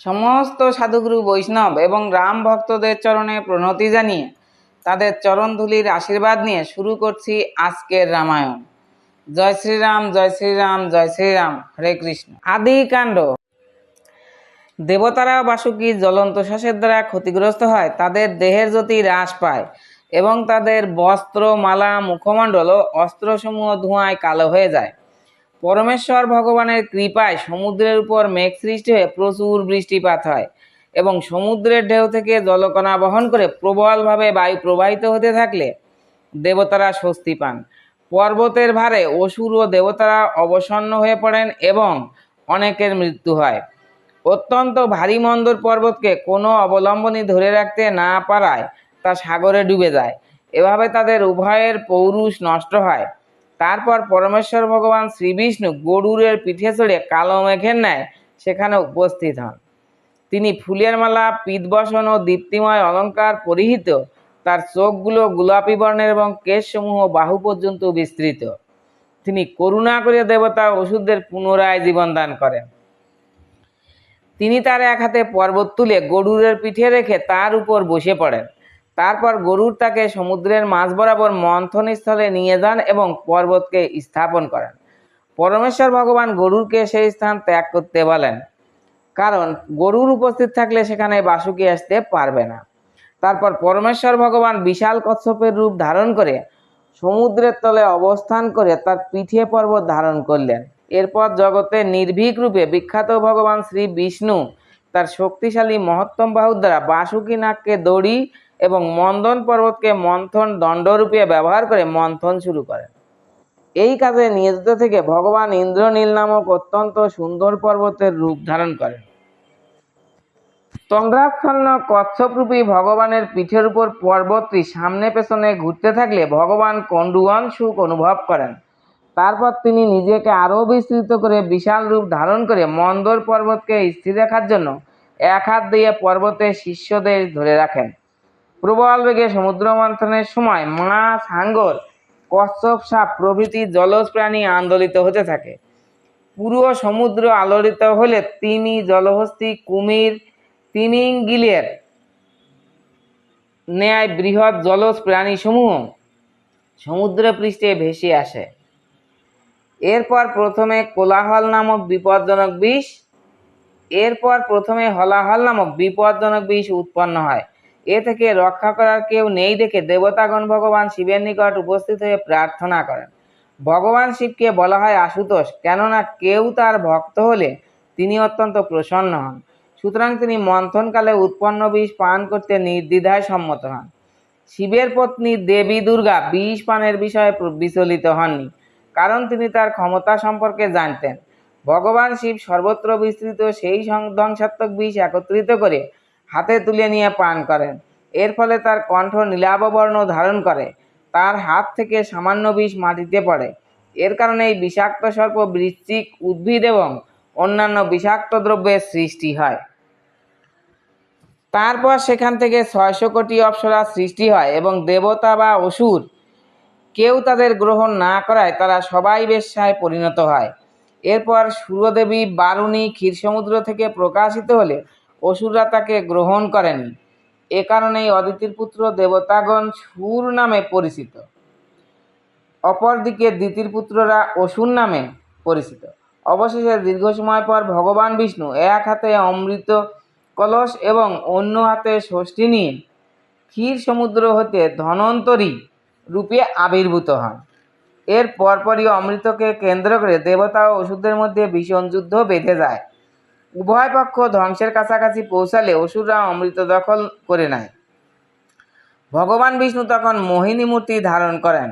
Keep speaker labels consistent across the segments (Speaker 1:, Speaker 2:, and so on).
Speaker 1: সমস্ত সাধুগুরু বৈষ্ণব এবং রাম ভক্তদের চরণে প্রণতি জানিয়ে তাদের চরণধুলির আশীর্বাদ নিয়ে শুরু করছি আজকের রামায়ণ। জয় শ্রীরাম জয় শ্রীরাম জয় শ্রীরাম। হরে কৃষ্ণ। আদি কাণ্ড। দেবতারা বাসুকি জ্বলন্ত শ্বাসের দ্বারা ক্ষতিগ্রস্ত হয়, তাদের দেহের জ্যোতি হ্রাস পায় এবং তাদের বস্ত্র, মালা, মুখমণ্ডল ও অস্ত্রসমূহ ধোঁয়ায় কালো হয়ে যায়। পরমেশ্বর ভগবানের কৃপায় সমুদ্রের উপর মেঘ সৃষ্টি হয়ে প্রচুর বৃষ্টিপাত হয় এবং সমুদ্রের ঢেউ থেকে জলকণা বহন করে প্রবলভাবে বায়ু প্রবাহিত হতে থাকলে দেবতারা স্বস্তি পান। পর্বতের ভারে অসুর ও দেবতারা অবসন্ন হয়ে পড়েন এবং অনেকের মৃত্যু হয়। অত্যন্ত ভারী মন্দর পর্বতকে কোনো অবলম্বনই ধরে রাখতে না পারায় তা সাগরে ডুবে যায়। এভাবে তাদের উভয়ের পৌরুষ নষ্ট হয়। তারপর পরমেশ্বর ভগবান শ্রীবিষ্ণু গরুরের পিঠে চড়ে কালো মেঘের ন্যায় সেখানে উপস্থিত হন। তিনি ফুলের মালা, পিতবসন ও দীপ্তিময় অলংকার পরিহিত তার চোখগুলো গোলাপি বর্ণের এবং কেশসমূহ বাহু পর্যন্ত বিস্তৃত। তিনি করুণা করে দেবতা ওষুধদের পুনরায় জীবন দান করেন। তিনি তার এক হাতে পর্বত তুলে গরুরের পিঠে রেখে তার উপর বসে পড়েন। তারপর গরুর তাকে সমুদ্রের মাঝ বরাবর মন্থন স্থলে নিয়ে যান এবং পর্বতকে স্থাপন করেন। পরমেশ্বর ভগবান গরুরকে সেই স্থান ত্যাগ করতে বলেন, কারণ গরুর উপস্থিত থাকলে সেখানে বাসুকি আসতে পারবে না। তারপর পরমেশ্বর ভগবান বিশাল কচ্ছপের রূপ ধারণ করে সমুদ্রের তলে অবস্থান করে তার পিঠে পর্বত ধারণ করলেন। এরপর জগতে নির্ভীক রূপে বিখ্যাত ভগবান শ্রী বিষ্ণু তার শক্তিশালী মহত্তম বাহুর দ্বারা বাসুকি নাককে দড়ি এবং মন্দন পর্বতকে মন্থন দণ্ডরূপে ব্যবহার করে মন্থন শুরু করেন এই কাজে নিয়োজিত থেকে ভগবান ইন্দ্রনীল নামক অত্যন্ত সুন্দর পর্বতের রূপ ধারণ করেন তন্দ্রাচ্ছন্ন কচ্ছপরূপী ভগবানের পিঠের উপর পর্বতটি সামনে পেছনে ঘুরতে থাকলে ভগবান কণ্ডুয়ান সুখ অনুভব করেন। তারপর তিনি নিজেকে আরও বিস্তৃত করে বিশাল রূপ ধারণ করে মন্দর পর্বতকে স্থির রাখার জন্য এক হাত দিয়ে পর্বতের শীর্ষদেশ ধরে রাখেন। প্রবল বেগে সমুদ্র মন্থনের সময় মাছ, হাঙ্গর, কচ্ছপ সাপ প্রভৃতি জলজ প্রাণী আন্দোলিত হতে থাকে। পুরো সমুদ্র আলোড়িত হলে তিমি, জলহস্তি, কুমির, তিমিঙ্গিলের ন্যায় বৃহৎ জলজ প্রাণীসমূহ সমুদ্র পৃষ্ঠে ভেসে আসে। এরপর প্রথমে কোলাহল নামক বিপজ্জনক বিষ, এরপর প্রথমে হলাহল নামক বিপজ্জনক বিষ উৎপন্ন হয়। এ থেকে রক্ষা করার কেউ নেই দেখে দেবতাগণ ভগবান শিবের নিকট উপস্থিত হয়ে প্রার্থনা করেন। ভগবান শিবকে বলা হয় আশুতোষ, কেননা কেউ তার ভক্ত হলে তিনি অত্যন্ত প্রসন্ন হন। সুতরাং তিনি মন্থনকালে উৎপন্ন বিষ পান করতে নির্দ্বিধায় সম্মত হন। শিবের পত্নী দেবী দুর্গা বিষ পানের বিষয়ে বিচলিত হননি, কারণ তিনি তার ক্ষমতা সম্পর্কে জানতেন। ভগবান শিব সর্বত্র বিস্তৃত সেই ধ্বংসাত্মক বিষ একত্রিত করে হাতে তুলে নিয়ে পান করেন এর ফলে তার কণ্ঠ নীলাববর্ণ ধারণ করে। তার হাত থেকে সামান্য বিষ মাটিতে পড়ে। এর কারণে এই বিষাক্ত সর্প বৃশ্চিক উদ্ভিদ এবং অন্যান্য বিষাক্ত দ্রব্যের সৃষ্টি হয়। তারপর সেখান থেকে ছয়শো কোটি অপ্সরা সৃষ্টি হয় এবং দেবতা বা অসুর কেউ তাদের গ্রহণ না করায় তারা সবাই বেশ্যায় পরিণত হয়। এরপর সূর্যদেবী বারুণী ক্ষীরসমুদ্র থেকে প্রকাশিত হলে অসুররা তাকে গ্রহণ করেনি। এ কারণেই অদিতির পুত্র দেবতাগণ সুর নামে পরিচিত। অপরদিকে দ্বিতীয় পুত্ররা অসুর নামে পরিচিত। অবশেষে দীর্ঘ সময় পর ভগবান বিষ্ণু এক হাতে অমৃত কলস এবং অন্য হাতে ষষ্ঠী নিয়ে ক্ষীর সমুদ্র হতে ধনন্তরী রূপে আবির্ভূত হন। এর পরপরই অমৃতকে কেন্দ্র করে দেবতা ও অসুরদের মধ্যে ভীষণ যুদ্ধ বেঁধে যায়। উভয় পক্ষ ধ্বংসের কাছাকাছি পৌঁছালে অসুররা অমৃত দখল করে নেয়। ভগবান বিষ্ণু তখন মোহিনী মূর্তি ধারণ করেন।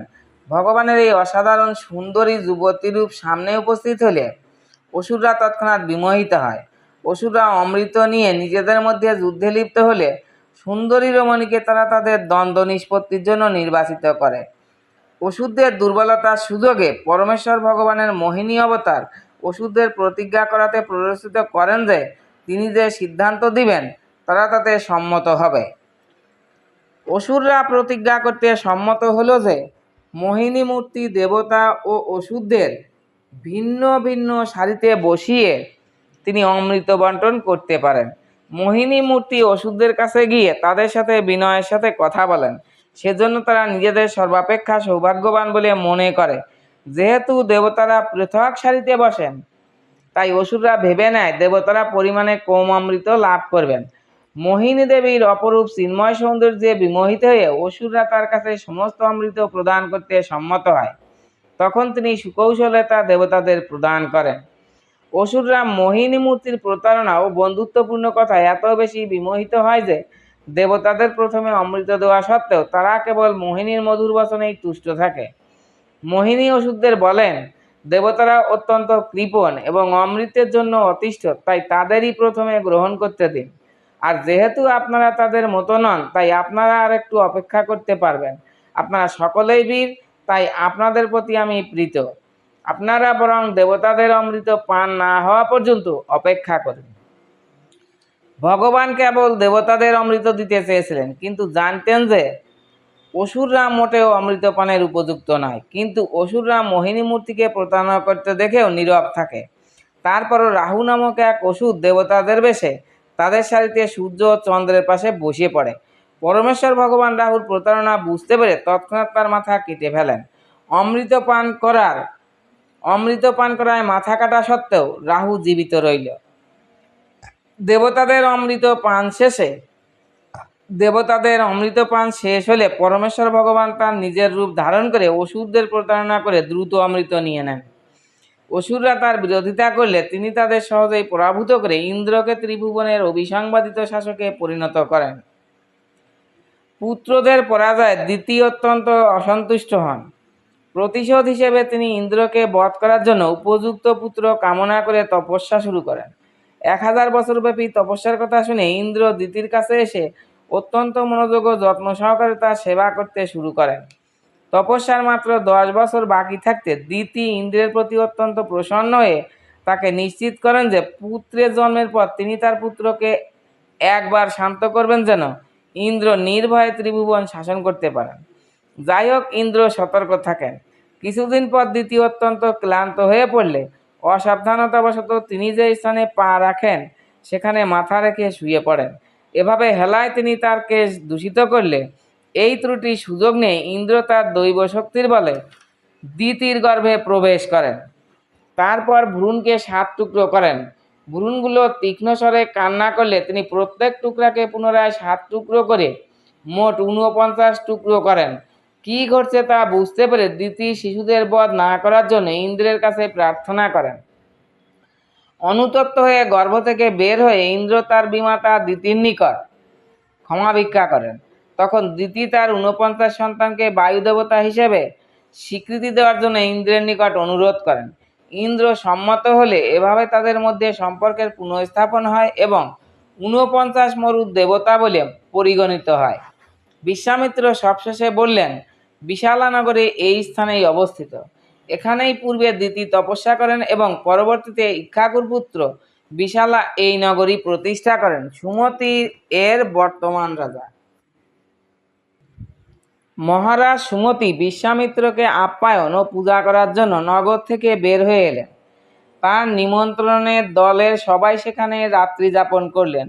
Speaker 1: ভগবানের এই অসাধারণ সুন্দরী যুবতী রূপ সামনে উপস্থিত হলে অসুররা তৎক্ষণাৎ বিমোহিত হয়। অসুররা অমৃত নিয়ে নিজেদের মধ্যে যুদ্ধে লিপ্ত হলে সুন্দরী রমণীকে তারা তাদের দ্বন্দ্ব নিষ্পত্তির জন্য নির্বাচিত করে। ওষুধদের দুর্বলতার সুযোগে পরমেশ্বর ভগবানের মোহিনী অবতার ওষুধদের প্রতিজ্ঞা করাতে প্ররোচিত করেন যে, তিনি যে সিদ্ধান্ত দিবেন, তারা তাতে সম্মত হবে। অসুররা প্রতিজ্ঞা করতে সম্মত হলো যে, মোহিনী মূর্তি দেবতা ও অসুরদের ভিন্ন ভিন্ন সারিতে বসিয়ে তিনি অমৃত বন্টন করতে পারেন। মোহিনী মূর্তি ওষুধদের কাছে গিয়ে তাদের সাথে বিনয়ের সাথে কথা বলেন। সেজন্য তারা নিজেদের সর্বাপেক্ষা সৌভাগ্যবান বলে মনে করে। যেহেতু দেবতারা পৃথক সারিতে বসেন, তাই অসুররা ভেবে নেয় দেবতারা পরিমাণে কম অমৃত লাভ করবেন। মোহিনী দেবীর অপরূপ চিন্ময় সৌন্দর্যে বিমোহিত হয়ে অসুররা তার কাছে সমস্ত অমৃত প্রদান করতে সম্মত হয়। তখন তিনি সুকৌশলে তা দেবতাদের প্রদান করেন। অসুররা মোহিনী মূর্তির প্রতারণা ও বন্ধুত্বপূর্ণ কথায় এত বেশি বিমোহিত হয় যে, দেবতাদের প্রথমে অমৃত দেওয়া সত্ত্বেও তারা কেবল মোহিনীর মধুর বচনেই তুষ্ট থাকে। মোহিনী ওষুধদের বলেন, দেবতারা অত্যন্ত কৃপণ এবং অমৃতের জন্য অতিষ্ঠ, তাই তাদেরই প্রথমে গ্রহণ করতে দিন। আর যেহেতু আপনারা তাদের মতো নন, তাই আপনারা আর একটু অপেক্ষা করতে পারবেন। আপনারা সকলেই বীর, তাই আপনাদের প্রতি আমি প্রীত। আপনারা বরং দেবতাদের অমৃত পান না হওয়া পর্যন্ত অপেক্ষা করুন। ভগবান কেবল দেবতাদের অমৃত দিতে চেয়েছিলেন, কিন্তু জানতেন যে অসুররা মোটেও অমৃত পানের উপযুক্ত নয়। কিন্তু অসুররা মোহিনী মূর্তিকে প্রতারণা করতে দেখেও নীরব থাকে। তারপরও রাহু নামক এক অসুর দেবতাদের বেশে তাদের সারিতে সূর্য ও চন্দ্রের পাশে বসিয়ে পড়ে। পরমেশ্বর ভগবান রাহুর প্রতারণা বুঝতে পেরে তৎক্ষণাৎ তার মাথা কেটে ফেলেন। অমৃত পান করার অমৃত পান করায় মাথা কাটা সত্ত্বেও রাহু জীবিত রইল। দেবতাদের অমৃত পান শেষে দেবতাদের অমৃত পান শেষ হলে পরমেশ্বর ভগবান তার নিজের রূপ ধারণ করে অসুরদের প্রতারণা করে দ্রুত অমৃত নিয়ে নেন। অসুররা তার বিরোধিতা করলে তিনি তাদের সহজেই পরাভূত করে ইন্দ্রকে ত্রিভুবনের অবিসংবাদিত শাসকে পরিণত করেন। পুত্রদের পরাজয় দ্বিতীয় অত্যন্ত অসন্তুষ্ট হন। প্রতিশোধ হিসেবে তিনি ইন্দ্রকে বধ করার জন্য উপযুক্ত পুত্র কামনা করে তপস্যা শুরু করেন। এক হাজার বছরব্যাপী তপস্যার কথা শুনে ইন্দ্র দিতির কাছে এসে অত্যন্ত মনোযোগ ও যত্ন সহকারে তার সেবা করতে শুরু করেন। তপস্যার মাত্র দশ বছর বাকি থাকতে দিতি ইন্দ্রের প্রতি অত্যন্ত প্রসন্ন হয়ে তাকে নিশ্চিত করেন যে পুত্রের জন্মের পর তিনি তার পুত্রকে একবার শান্ত করবেন যেন ইন্দ্র নির্ভয়ে ত্রিভুবন শাসন করতে পারেন। যাই হোক, ইন্দ্র সতর্ক থাকেন। কিছুদিন পর দ্বিতীয় অত্যন্ত ক্লান্ত হয়ে পড়লে অসাবধানতাবশত তিনি যে স্থানে পা রাখেন, সেখানে মাথা রেখে শুয়ে পড়েন। এভাবে হেলায় তিনি তার কেশ দূষিত করলে, এই ত্রুটি সুযোগ নিয়ে ইন্দ্র তার দৈব শক্তির বলে দ্বিতীর গর্ভে প্রবেশ করেন। তারপর ভ্রূণকে সাত টুকরো করেন। ভ্রূণগুলো তীক্ষ্ণ স্বরে কান্না করলে তিনি প্রত্যেক টুকরাকে পুনরায় সাত টুকরো করে মোট ঊনপঞ্চাশ টুকরো করেন। কি ঘটছে তা বুঝতে পেরে দ্বিতীয় শিশুদের বধ না করার জন্য ইন্দ্রের কাছে প্রার্থনা করেন। অনুতপ্ত হয়ে গর্ভ থেকে বের হয়ে ইন্দ্র তার বিমাতা দিতির নিকট ক্ষমা ভিক্ষা করেন। তখন দিতি তার ঊনপঞ্চাশ সন্তানকে বায়ু দেবতা হিসেবে স্বীকৃতি দেওয়ার জন্য ইন্দ্রের নিকট অনুরোধ করেন। ইন্দ্র সম্মত হলে এভাবে তাদের মধ্যে সম্পর্কের পুনঃস্থাপন হয় এবং ঊনপঞ্চাশ মরুদ দেবতা বলে পরিগণিত হয়। বিশ্বামিত্র সবশেষে বললেন, বিশালানগরে এই স্থানেই অবস্থিত। এখানেই পূর্বে দিতি তপস্যা করেন এবং পরবর্তীতে ইক্ষাকুর পুত্র বিশালা এই নগরী প্রতিষ্ঠা করেন। সুমতি এর বর্তমান রাজা। মহারাজ সুমতি বিশ্বামিত্রকে আপ্যায়ন ও পূজা করার জন্য নগর থেকে বের হয়ে এলেন। তার নিমন্ত্রণে দলের সবাই সেখানে রাত্রি যাপন করলেন।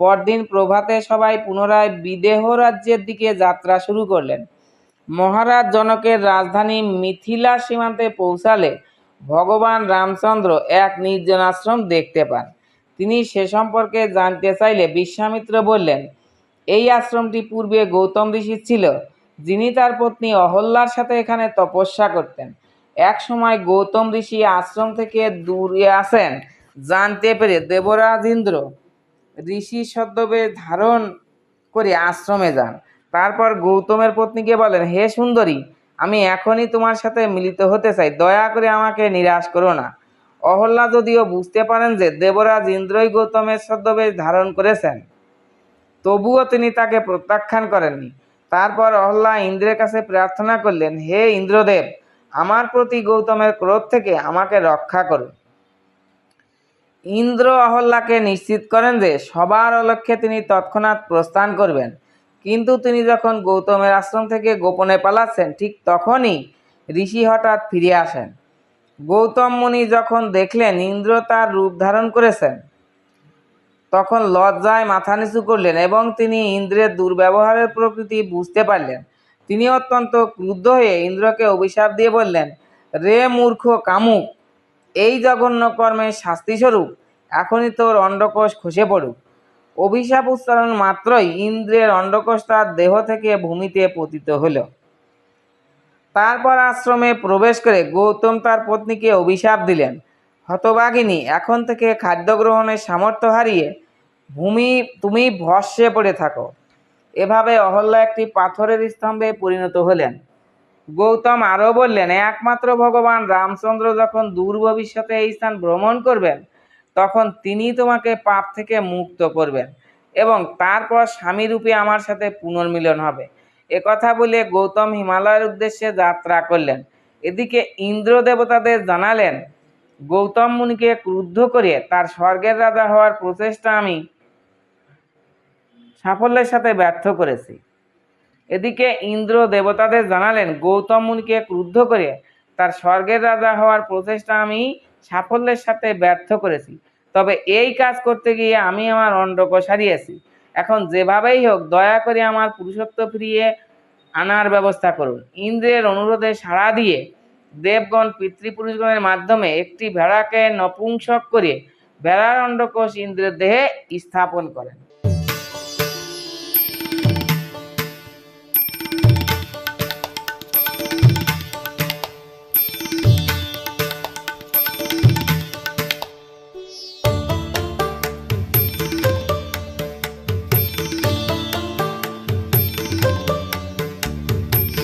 Speaker 1: পরদিন প্রভাতে সবাই পুনরায় বিদেহ রাজ্যের দিকে যাত্রা শুরু করলেন। মহারাজ জনকের রাজধানী মিথিলা সীমান্তে পৌঁছালে ভগবান রামচন্দ্র এক নির্জন আশ্রম দেখতে পান। তিনি সে সম্পর্কে জানতে চাইলে বিশ্বামিত্র বললেন, এই আশ্রমটি পূর্বে গৌতম ঋষি ছিল, যিনি তার পত্নী অহল্যার সাথে এখানে তপস্যা করতেন। এক সময় গৌতম ঋষি আশ্রম থেকে দূরে আসেন জানতে পেরে দেবরাজ ইন্দ্র ঋষি ছদ্মবেশ ধারণ করে আশ্রমে যান। তারপর গৌতমের পত্নীকে বলেন, হে সুন্দরী, আমি এখনই তোমার সাথে মিলিত হতে চাই, দয়া করে আমাকে নিরাশ করো না। অহল্যা যদিও বুঝতে পারেন যে দেবরাজ ইন্দ্রই গৌতমের ছদ্মবেশ ধারণ করেছেন, তবুও তিনি তাকে প্রত্যাখ্যান করেননি। তারপর অহল্যা ইন্দ্রের কাছে প্রার্থনা করলেন, হে ইন্দ্রদেব, আমার প্রতি গৌতমের ক্রোধ থেকে আমাকে রক্ষা করুন ইন্দ্র অহল্যাকে নিশ্চিত করেন যে সবার অলক্ষ্যে তিনি তৎক্ষণাৎ প্রস্থান করবেন। কিন্তু তিনি যখন গৌতমের আশ্রম থেকে গোপনে পালাচ্ছেন, ঠিক তখনই ঋষি হঠাৎ ফিরে আসেন। গৌতম মুনি যখন দেখলেন ইন্দ্র তার রূপ ধারণ করেছেন, তখন লজ্জায় মাথা নিচু করলেন এবং তিনি ইন্দ্রের দুর্ব্যবহারের প্রকৃতি বুঝতে পারলেন। তিনি অত্যন্ত ক্রুদ্ধ হয়ে ইন্দ্রকে অভিশাপ দিয়ে বললেন, রে মূর্খ কামুক, এই জঘন্য কর্মের শাস্তিস্বরূপ এখনই তোর অন্ডকোষ খসে পড়ুক। অভিশাপ উচ্চারণ মাত্রই ইন্দ্রের অন্ডকোষ তার দেহ থেকে ভূমিতে পতিত হল তারপর আশ্রমে প্রবেশ করে গৌতম তার পত্নীকে অভিশাপ দিলেন। হতবাগিনী এখন থেকে খাদ্য গ্রহণের সামর্থ্য হারিয়ে ভূমি, তুমি ভস্যে পড়ে থাকো। এভাবে অহল্যা একটি পাথরের স্তম্ভে পরিণত হলেন। গৌতম আরও বললেন, একমাত্র ভগবান রামচন্দ্র যখন দূর ভবিষ্যতে এই স্থান ভ্রমণ করবেন তখন তিনি তোমাকে পাপ থেকে মুক্ত করবেন এবং তারপর স্বামী রূপে আমার সাথে পুনর্মিলন হবে। একথা বলে গৌতম হিমালয়ের উদ্দেশ্যে যাত্রা করলেন। এদিকে ইন্দ্র দেবতাদের জানালেন, গৌতম মুনিকে ক্রুদ্ধ করে তার স্বর্গের রাজা হওয়ার প্রচেষ্টা আমি সাফল্যের সাথে ব্যর্থ করেছি। এদিকে ইন্দ্র দেবতাদের জানালেন, গৌতম মুনিকে ক্রুদ্ধ করে তার স্বর্গের রাজা হওয়ার প্রচেষ্টা আমি সাফল্যের সাথে ব্যর্থ করেছি। তবে এই কাজ করতে গিয়ে আমি আমার অন্ডক সারিয়েছি। এখন যেভাবেই হোক, দয়া করে আমার পুরুষত্ব ফিরিয়ে আনার ব্যবস্থা করুন। ইন্দ্রের অনুরোধে সাড়া দিয়ে দেবগণ, পিতৃপুরুষগণের মাধ্যমে একটি ভেড়াকে নপুংসক করে ভেড়ার অন্ডকোষ ইন্দ্রের দেহে স্থাপন করেন।